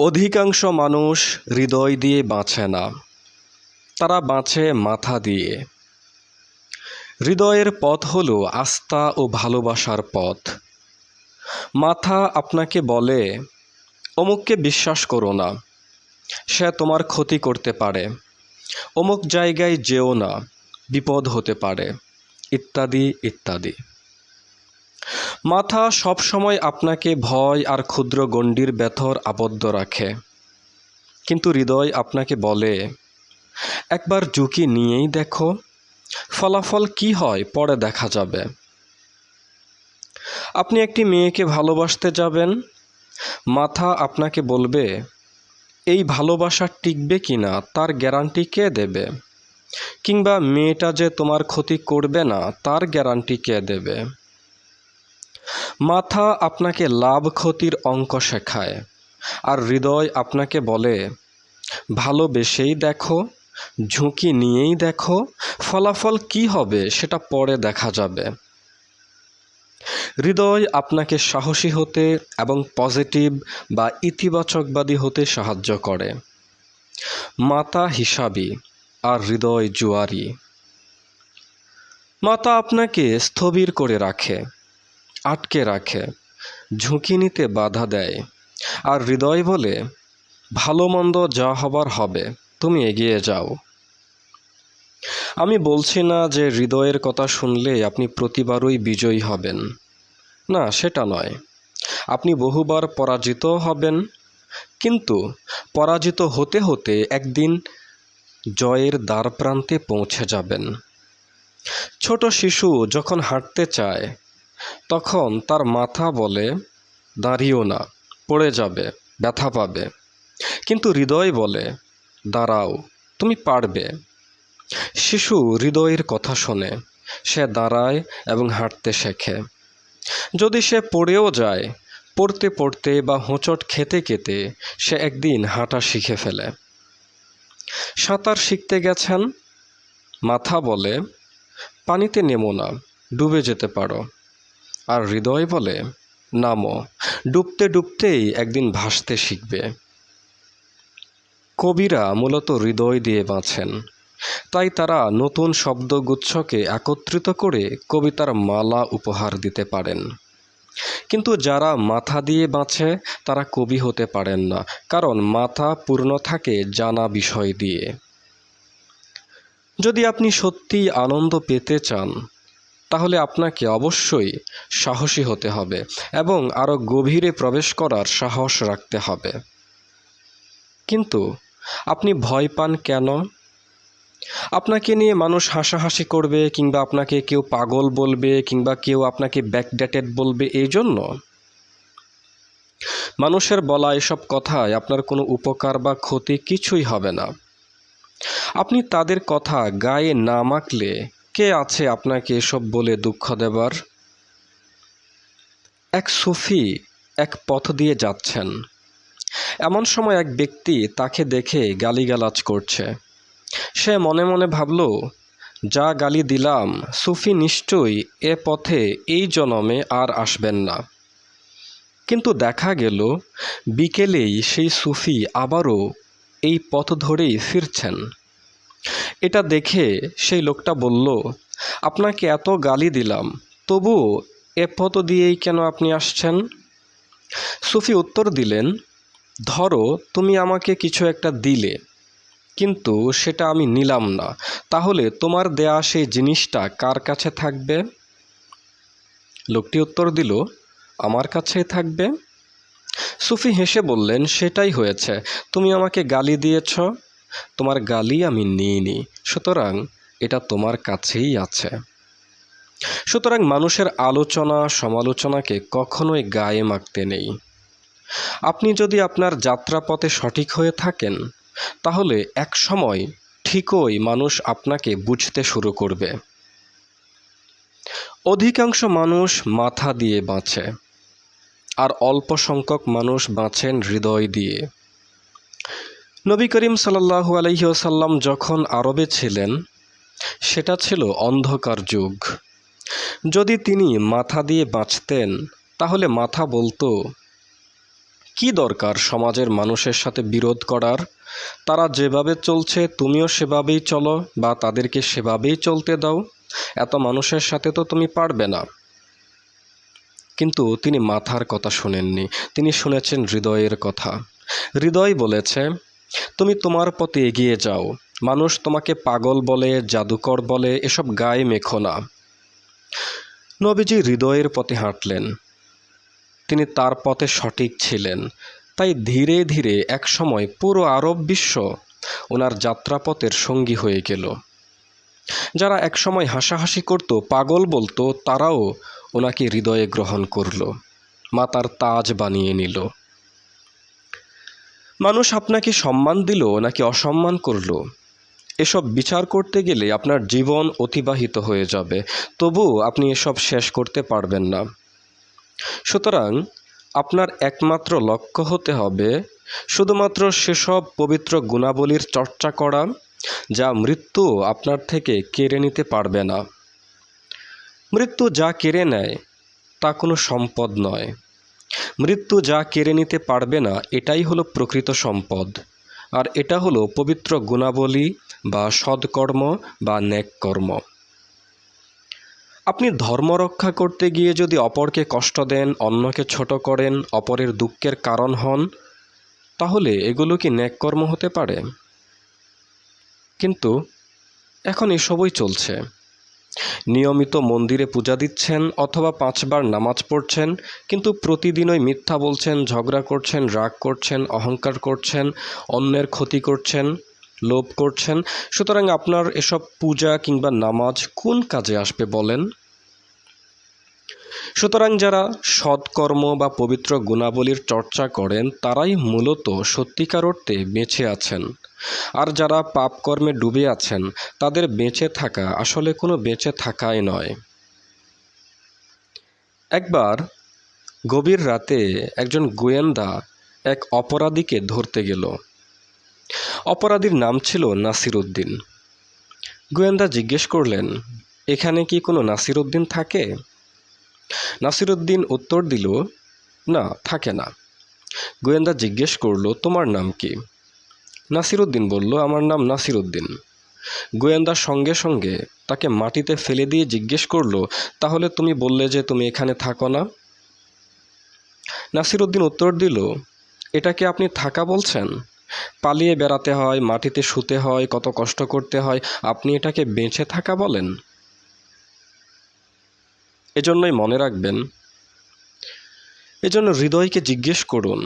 অধিকাংশ মানুষ হৃদয় দিয়ে বাঁচে না। তারা বাঁচে মাথা দিয়ে। হৃদয়ের পথ হল আস্থা ও ভালোবাসার পথ। মাথা আপনাকে বলে, অমুককে বিশ্বাস করো না। সে তোমার ক্ষতি করতে পারে। অমুক জায়গায় যেও না। বিপদ হতে পারে। ইত্যাদি ইত্যাদি। মাথা সবসময় আপনাকে ভয় আর ক্ষুদ্র গণ্ডির ব্যথর আবদ্ধ রাখে। কিন্তু হৃদয় আপনাকে বলে, একবার ঝুঁকি নিয়েই দেখো, ফলাফল কি হয় পরে দেখা যাবে। আপনি একটি মেয়েকে ভালোবাসতে যাবেন, মাথা আপনাকে বলবে, এই ভালোবাসা টিকবে কি না, তার গ্যারান্টি কে দেবে? কিংবা মেয়েটা যে তোমার ক্ষতি করবে না, তার গ্যারান্টি কে দেবে? মাথা আপনাকে লাভ ক্ষতির অঙ্ক শেখায়, আর হৃদয় আপনাকে বলে, ভালোবেসেই দেখো, ঝুঁকি নিয়েই দেখো, ফলাফল কি হবে সেটা পরে দেখা যাবে। হৃদয় আপনাকে সাহসী হতে এবং পজিটিভ বা ইতিবাচকবাদী হতে সাহায্য করে। মাতা হিসাবি আর হৃদয় জুয়ারি। মাতা আপনাকে স্থবির করে রাখে আটকে রাখে, ঝুঁকি নিতে বাধা দেয়। আর হৃদয় বলে, ভালো মন্দ যা হবার হবে, তুমি এগিয়ে যাও। আমি বলছি না যে হৃদয়ের কথা শুনলে আপনি প্রতিবারই বিজয়ী হবেন। না, সেটা নয়। আপনি বহুবার পরাজিত হবেন, কিন্তু পরাজিত হতে হতে একদিন জয়ের দ্বার প্রান্তে পৌঁছে যাবেন। ছোট শিশু যখন হাঁটতে চায় তখন তার মাথা বলে, দাঁড়িও না, পড়ে যাবে, ব্যথা পাবে। কিন্তু হৃদয় বলে, দাঁড়াও, তুমি পারবে। শিশু হৃদয়ের কথা শোনে, সে দাঁড়ায় এবং হাঁটতে শেখে। যদি সে পড়েও যায়, পড়তে পড়তে বা হোঁচট খেতে খেতে সে একদিন হাঁটা শিখে ফেলে। সাঁতার শিখতে গেছেন? মাথা বলে, পানিতে নেমো না, ডুবে যেতে পারো। আর হৃদয় বলে, নামো। ডুবতে ডুবতেই একদিন ভাসতে শিখবে। কবিরা মূলত হৃদয় দিয়ে বাঁচেন। তাই তারা নতুন শব্দগুচ্ছকে একত্রিত করে কবিতার মালা উপহার দিতে পারেন। কিন্তু যারা মাথা দিয়ে বাঁচে, তারা কবি হতে পারেন না, কারণ মাথা পূর্ণ থাকে জানা বিষয় দিয়ে। যদি আপনি সত্যি আনন্দ পেতে চান তাহলে আপনাকে অবশ্যই সাহসী হতে হবে এবং আরও গভীরে প্রবেশ করার সাহস রাখতে হবে। কিন্তু আপনি ভয় পান কেন? আপনাকে নিয়ে মানুষ হাসাহাসি করবে কিংবা আপনাকে কেউ পাগল বলবে কিংবা কেউ আপনাকে ব্যাকডেটেড বলবে এই জন্য? মানুষের বলা এসব কথায় আপনার কোনো উপকার বা ক্ষতি কিছুই হবে না। আপনি তাদের কথা গায়ে না মাখলে কে আছে আপনাকে এসব বলে দুঃখ দেবার? এক সুফি এক পথ দিয়ে যাচ্ছেন। এমন সময় এক ব্যক্তি তাকে দেখে গালিগালাজ করছে। সে মনে মনে ভাবল, যা গালি দিলাম, সুফি নিশ্চয়ই এ পথে এই জনমে আর আসবেন না। কিন্তু দেখা গেল, বিকেলেই সেই সুফি আবারও এই পথ ধরেই ফিরছেন। এটা দেখে সেই লোকটা বলল, আপনাকে এত গালি দিলাম, তবুও এ পথ দিয়েই কেন আপনি আসছেন? সুফি উত্তর দিলেন, ধরো তুমি আমাকে কিছু একটা দিলে, কিন্তু সেটা আমি নিলাম না, তাহলে তোমার দেয়া সেই জিনিসটা কার কাছে থাকবে? লোকটি উত্তর দিল, আমার কাছেই থাকবে। সুফি হেসে বললেন, সেটাই হয়েছে, তুমি আমাকে গালি দিয়েছ। তোমার গালি আমি নিইনি সুতরাং এটা তোমার কাছেই আছে। সুতরাং মানুষের আলোচনা, সমালোচনাকে কখনোই গায়ে মাখতে নেই। আপনি যদি আপনার যাত্রাপথে সঠিক হয়ে থাকেন, তাহলে এক সময় ঠিকই মানুষ আপনাকে বুঝতে শুরু করবে। অধিকাংশ মানুষ মাথা দিয়ে বাঁচে, আর অল্প সংখ্যক মানুষ বাঁচেন হৃদয় দিয়ে। নবী করিম সাল্লাহু আলহিহসাল্লাম যখন আরবে ছিলেন, সেটা ছিল অন্ধকার যুগ। যদি তিনি মাথা দিয়ে বাঁচতেন, তাহলে মাথা বলতো, কি দরকার সমাজের মানুষের সাথে বিরোধ করার? তারা যেভাবে চলছে, তুমিও সেভাবেই চলো, বা তাদেরকে সেভাবেই চলতে দাও। এত মানুষের সাথে তো তুমি পারবে না। কিন্তু তিনি মাথার কথা শোনেননি। তিনি শুনেছেন হৃদয়ের কথা। হৃদয় বলেছে তুমি তোমার পথে এগিয়ে যাও। মানুষ তোমাকে পাগল বলে, জাদুকর বলে, এসব গায়ে মেখো না। নবীজি হৃদয়ের পথে হাঁটলেন। তিনি তার পথে সঠিক ছিলেন। তাই ধীরে ধীরে একসময় পুরো আরব বিশ্ব ওনার যাত্রাপথের সঙ্গী হয়ে গেল। যারা একসময় হাসাহাসি করত, পাগল বলতো, তারাও ওনাকে হৃদয়ে গ্রহণ করল। মাতার তাজ বানিয়ে নিল। মানুষ আপনাকে সম্মান দিল নাকি অসম্মান করল? এসব বিচার করতে গেলে আপনার জীবন অতিবাহিত হয়ে যাবে, তবু আপনি এসব শেষ করতে পারবেন না। সুতরাং আপনার একমাত্র লক্ষ্য হতে হবে, শুধুমাত্র সেসব পবিত্র গুণাবলীর চর্চা করা, যা মৃত্যু আপনার থেকে কেড়ে নিতে পারবে না। মৃত্যু যা কেড়ে নেয়, তা কোনো সম্পদ নয়। মৃত্যু যা কেড়ে নিতে পারবে না, এটাই হলো প্রকৃত সম্পদ। আর এটা হলো পবিত্র গুণাবলী বা সৎকর্ম বা নেক কর্ম আপনি ধর্ম রক্ষা করতে গিয়ে যদি অপরকে কষ্ট দেন, অন্যকে ছোট করেন, অপরের দুঃখের কারণ হন, তাহলে এগুলো কি ন্যাককর্ম হতে পারে? কিন্তু এখন এসবই চলছে। নিয়মিত মন্দিরে পূজা দিচ্ছেন অথবা পাঁচবার নামাজ পড়ছেন, কিন্তু প্রতিদিনই মিথ্যা বলছেন, ঝগড়া করছেন, রাগ করছেন, অহংকার করছেন, অন্যের ক্ষতি করছেন, লোভ করছেন। সুতরাং আপনার এসব পূজা কিংবা নামাজ কোন কাজে আসবে বলেন? সুতরাং যারা সৎকর্ম বা পবিত্র গুণাবলীর চর্চা করেন, তারাই মূলত সত্যিকার অর্থে বেঁচে আছেন। আর যারা পাপকর্মে ডুবে আছেন, তাদের বেঁচে থাকা আসলে কোনো বেঁচে থাকাই নয়। একবার গভীর রাতে একজন গোয়েন্দা এক অপরাধীকে ধরতে গেল। অপরাধীর নাম ছিল নাসিরুদ্দিন। গোয়েন্দা জিজ্ঞেস করলেন, এখানে কি কোনো নাসিরুদ্দিন থাকে? নাসিরুদ্দিন উত্তর দিল, না, থাকে না। গোয়েন্দা জিজ্ঞেস করল, তোমার নাম কি? নাসিরুদ্দিন বলল, আমার নাম নাসিরুদ্দিন। গোয়েন্দা সঙ্গে সঙ্গে তাকে মাটিতে ফেলে দিয়ে জিজ্ঞেস করল, তাহলে তুমি বললে যে তুমি এখানে থাকো না? নাসিরুদ্দিন উত্তর দিল এটাকে আপনি থাকা বলছেন? পালিয়ে বেড়াতে হয়, মাটিতে শুতে হয়, কত কষ্ট করতে হয়, আপনি এটাকে বেঁচে থাকা বলেন? এজন্যই মনে রাখবেন, এজন্য হৃদয়কে জিজ্ঞেস করুন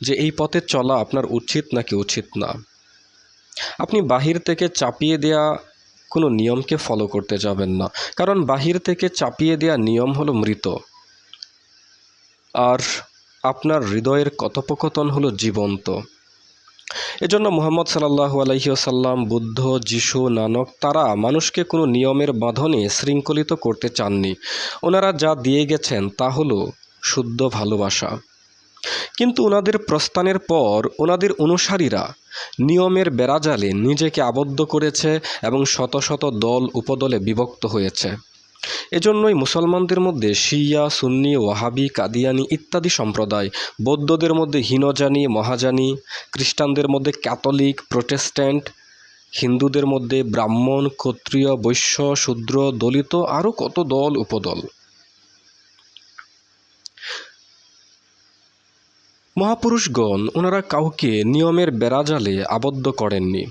যে এই পথে চলা আপনার উচিত নাকি উচিত না। আপনি বাহির থেকে চাপিয়ে দেয়া কোনো নিয়মকে ফলো করতে যাবেন না। কারণ বাহির থেকে চাপিয়ে দেয়া নিয়ম হলো মৃত। আর আপনার হৃদয়ের কথোপকথন হলো জীবন্ত। এজন্য মোহাম্মদ সাল্লাহু আলহিউসাল্লাম বুদ্ধ, যিশু, নানক, তারা মানুষকে কোনো নিয়মের বাঁধনে শৃঙ্খলিত করতে চাননি। ওনারা যা দিয়ে গেছেন তা হলো শুদ্ধ ভালোবাসা। কিন্তু ওনাদের প্রস্থানের পর ওনাদের অনুসারীরা নিয়মের বেড়াজালে নিজেকে আবদ্ধ করেছে এবং শত শত দল উপদলে বিভক্ত হয়েছে। এজন্যই মুসলমানদের মধ্যে শিয়া, সুন্নি, ওয়াহাবি, কাদিয়ানি ইত্যাদি সম্প্রদায়, বৌদ্ধদের মধ্যে হীনজানি, মহাজানি, খ্রিস্টানদের মধ্যে ক্যাথলিক, প্রোটেস্ট্যান্ট, হিন্দুদের মধ্যে ব্রাহ্মণ, ক্ষত্রিয়, বৈশ্য, শূদ্র, দলিত, আরও কত দল উপদল। মহাপুরুষগণ ওনারা কাউকে নিয়মের বেড়াজালে আবদ্ধ করেননি।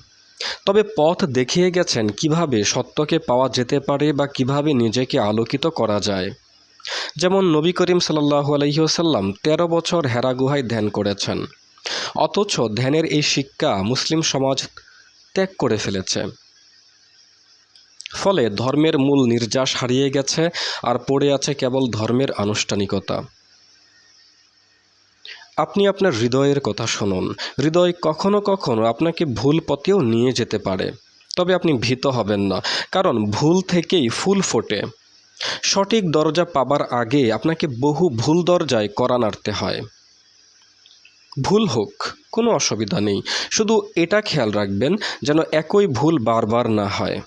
তবে পথ দেখিয়ে গেছেন কীভাবে সত্যকে পাওয়া যেতে পারে বা কীভাবে নিজেকে আলোকিত করা যায়। যেমন নবী করিম সাল্লাহু আলহিহসাল্লাম তেরো বছর হেরা গুহায় ধ্যান করেছেন। অথচ ধ্যানের এই শিক্ষা মুসলিম সমাজ ত্যাগ করে ফেলেছে। ফলে ধর্মের মূল নির্যাস হারিয়ে গেছে আর পড়ে আছে কেবল ধর্মের আনুষ্ঠানিকতা। আপনি আপনার হৃদয়ের কথা শুনুন। হৃদয় কখনো কখনো আপনাকে ভুল পথেও নিয়ে যেতে পারে। তবে আপনি ভীত হবেন না, কারণ ভুল থেকেই ফুল ফোটে। সঠিক দরজা পাবার আগে আপনাকে বহু ভুল দরজায় করা নাড়তে হয়। ভুল হোক, কোনো অসুবিধা নেই। শুধু এটা খেয়াল রাখবেন যেন একই ভুল বারবার না হয়।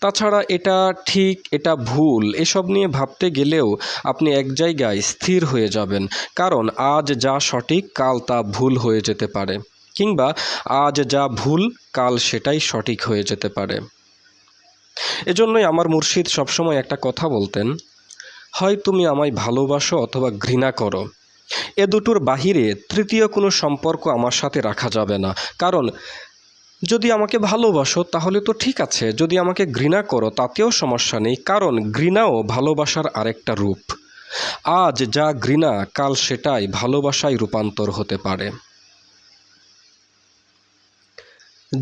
তাছাড়া এটা ঠিক, এটা ভুল, এসব নিয়ে ভাবতে গেলেও আপনি এক জায়গায় স্থির হয়ে যাবেন। কারণ আজ যা সঠিক, কাল তা ভুল হয়ে যেতে পারে। কিংবা আজ যা ভুল, কাল সেটাই সঠিক হয়ে যেতে পারে। এজন্যই আমার মুর্শিদ সবসময় একটা কথা বলতেন, হয় তুমি আমায় ভালোবাসো অথবা ঘৃণা করো। এ দুটোর বাহিরে তৃতীয় কোনো সম্পর্ক আমার সাথে রাখা যাবে না। কারণ যদি আমাকে ভালোবাসো, তাহলে তো ঠিক আছে। যদি আমাকে ঘৃণা করো, তাতেও সমস্যা নেই, কারণ ঘৃণাও ভালোবাসার আরেকটা রূপ। আজ যা ঘৃণা, কাল সেটাই ভালোবাসায় রূপান্তর হতে পারে।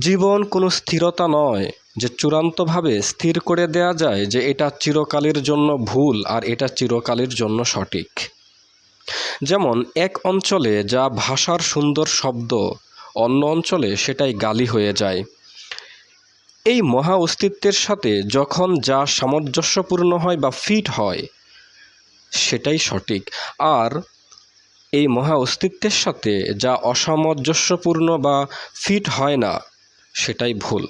জীবন কোনো স্থিরতা নয়, যে চূড়ান্তভাবে স্থির করে দেয়া যায় যে এটা চিরকালের জন্য ভুল আর এটা চিরকালের জন্য সঠিক। যেমন, এক অঞ্চলে যা ভাষার সুন্দর শব্দ অন্য অঞ্চলে সেটাই গালি হয়ে যায়। এই মহা অস্তিত্বের সাথে যখন যা সামঞ্জস্যপূর্ণ হয় বা ফিট হয়, সেটাই সঠিক। আর এই মহা অস্তিত্বের সাথে যা অসামঞ্জস্যপূর্ণ বা ফিট হয় না, সেটাই ভুল।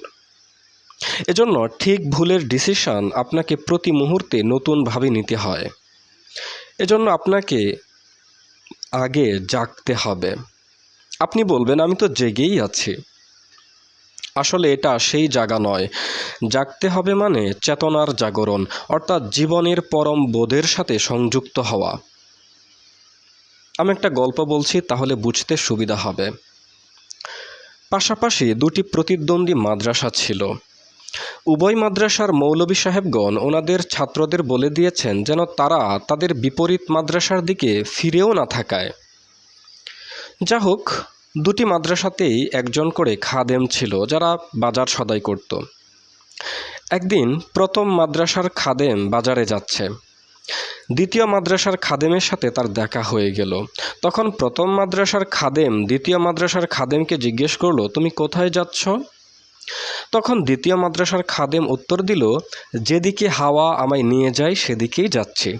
এজন্য ঠিক ভুলের ডিসিশন আপনাকে প্রতি মুহূর্তে নতুনভাবে নিতে হয়। এজন্য আপনাকে আগে জাগতে হবে। আপনি বলবেন, আমি তো জেগেই আছি। আসলে এটা সেই জাগা নয়। জাগতে হবে মানে চেতনার জাগরণ, অর্থাৎ জীবনের পরম বোধের সাথে সংযুক্ত হওয়া। আমি একটা গল্প বলছি, তাহলে বুঝতে সুবিধা হবে। পাশাপাশি দুটি প্রতিদ্বন্দ্বী মাদ্রাসা ছিল। উভয় মাদ্রাসার মৌলভী সাহেবগণ ওনাদের ছাত্রদের বলে দিয়েছেন, যেন তারা তাদের বিপরীত মাদ্রাসার দিকে ফিরেও না থাকায়। যা হোক দুটি মাদ্রাসাতেই একজন করে খাদেম ছিল যারা বাজার সদাই করত। একদিন প্রথম মাদ্রাসার খাদেম বাজারে যাচ্ছে। দ্বিতীয় মাদ্রাসার খাদেমের সাথে তার দেখা হয়ে গেল। তখন প্রথম মাদ্রাসার খাদেম দ্বিতীয় মাদ্রাসার খাদেমকে জিজ্ঞেস করল, তুমি কোথায় যাচ্ছ? তখন দ্বিতীয় মাদ্রাসার খাদেম উত্তর দিল, যেদিকে হাওয়া আমায় নিয়ে যায়, সেদিকেই যাচ্ছি।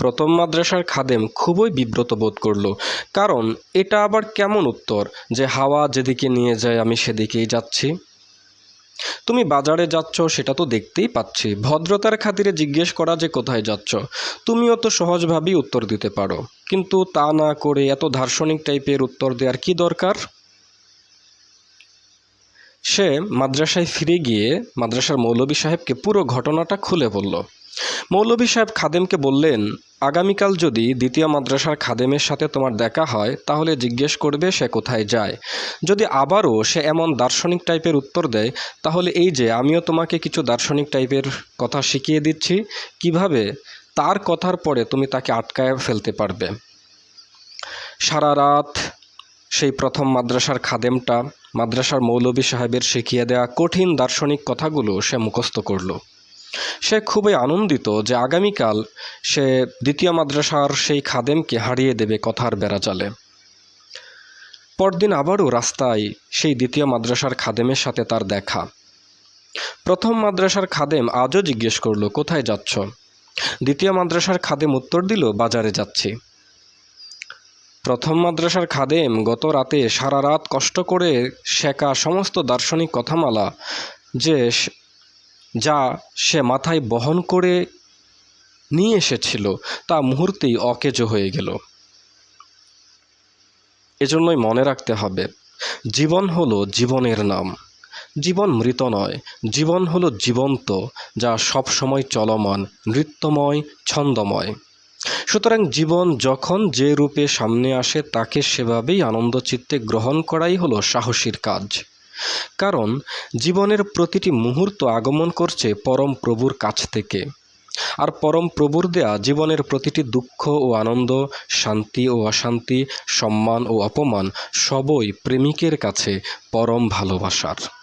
প্রথম মাদ্রাসার খাদেম খুবই বিব্রত বোধ করল। কারণ, এটা আবার কেমন উত্তর? যে হাওয়া যেদিকে নিয়ে যায়, আমি সেদিকেই যাচ্ছি। তুমি বাজারে যাচ্ছ, সেটা তো দেখতেই পাচ্ছি। ভদ্রতার খাতিরে জিজ্ঞেস করা যে কোথায় যাচ্ছ, তুমিও তো সহজভাবেই উত্তর দিতে পারো। কিন্তু তা না করে এত দার্শনিক টাইপের উত্তর দেওয়ার কি দরকার? সে মাদ্রাসায় ফিরে গিয়ে মাদ্রাসার মৌলবী সাহেবকে পুরো ঘটনাটা খুলে বলল। মৌলভী সাহেব খাদেমকে বললেন, আগামীকাল যদি দ্বিতীয় মাদ্রাসার খাদেমের সাথে তোমার দেখা হয়, তাহলে জিজ্ঞেস করবে সে কোথায় যায়। যদি আবারও সে এমন দার্শনিক টাইপের উত্তর দেয়, তাহলে এই যে আমিও তোমাকে কিছু দার্শনিক টাইপের কথা শিখিয়ে দিচ্ছি, কীভাবে তার কথার পরে তুমি তাকে আটকায় ফেলতে পারবে? সারা রাত সেই প্রথম মাদ্রাসার খাদেমটা মাদ্রাসার মৌলভী সাহেবের শিখিয়ে দেওয়া কঠিন দার্শনিক কথাগুলো সে মুখস্থ করল। সে খুবই আনন্দিত যে আগামীকাল সে দ্বিতীয় মাদ্রাসার সেই খাদেমকে হারিয়ে দেবে কথার বেড়াজালে পরদিন আবারও রাস্তায় সেই দ্বিতীয় মাদ্রাসার খাদেমের সাথে তার দেখা। প্রথম মাদ্রাসার খাদেম আজও জিজ্ঞেস করল, কোথায় যাচ্ছ? দ্বিতীয় মাদ্রাসার খাদেম উত্তর দিল, বাজারে যাচ্ছি। প্রথম মাদ্রাসার খাদেম গত রাতে সারা রাত কষ্ট করে শেখা সমস্ত দার্শনিক কথামালা যে যা সে মাথায় বহন করে নিয়ে এসেছিল, তা মুহূর্তেই অকেজো হয়ে গেল। এজন্যই মনে রাখতে হবে, জীবন হলো জীবনের নাম। জীবন মৃত নয়, জীবন হলো জীবন্ত, যা সব সময় চলমান, নৃত্যময়, ছন্দময়। সুতরাং জীবন যখন যে রূপে সামনে আসে, তাকে সেভাবেই আনন্দচিত্তে গ্রহণ করাই হলো সাহসীর কাজ। কারণ, জীবনের প্রতিটি মুহূর্ত আগমন করছে পরম প্রভুর কাছ থেকে। আর পরম প্রভুর দেয়া জীবনের প্রতিটি দুঃখ ও আনন্দ, শান্তি ও অশান্তি, সম্মান ও অপমান, সবই প্রেমিকের কাছে পরম ভালোবাসার।